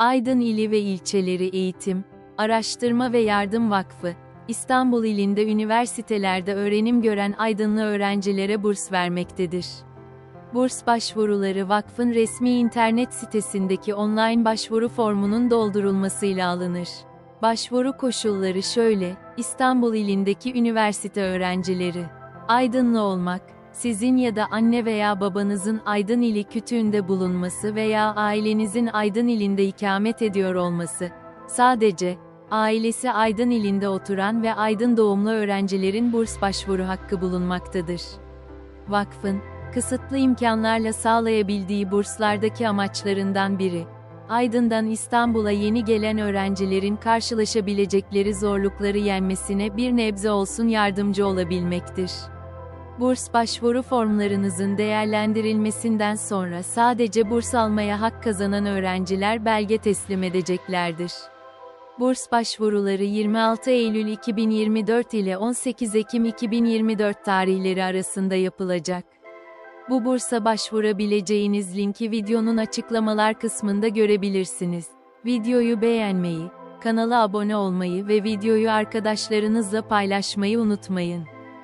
Aydın İli ve İlçeleri Eğitim, Araştırma ve Yardım Vakfı, İstanbul ilinde üniversitelerde öğrenim gören Aydınlı öğrencilere burs vermektedir. Burs başvuruları vakfın resmi internet sitesindeki online başvuru formunun doldurulmasıyla alınır. Başvuru koşulları şöyle, İstanbul ilindeki üniversite öğrencileri. Aydınlı olmak, sizin ya da anne veya babanızın Aydın ili kütüğünde bulunması veya ailenizin Aydın ilinde ikamet ediyor olması. Sadece, ailesi Aydın ilinde oturan ve Aydın doğumlu öğrencilerin burs başvuru hakkı bulunmaktadır. Vakfın, kısıtlı imkanlarla sağlayabildiği burslardaki amaçlarından biri, Aydın'dan İstanbul'a yeni gelen öğrencilerin karşılaşabilecekleri zorlukları yenmesine bir nebze olsun yardımcı olabilmektir. Burs başvuru formlarınızın değerlendirilmesinden sonra sadece burs almaya hak kazanan öğrenciler belge teslim edeceklerdir. Burs başvuruları 26 Eylül 2024 ile 18 Ekim 2024 tarihleri arasında yapılacak. Bu bursa başvurabileceğiniz linki videonun açıklamalar kısmında görebilirsiniz. Videoyu beğenmeyi, kanala abone olmayı ve videoyu arkadaşlarınızla paylaşmayı unutmayın.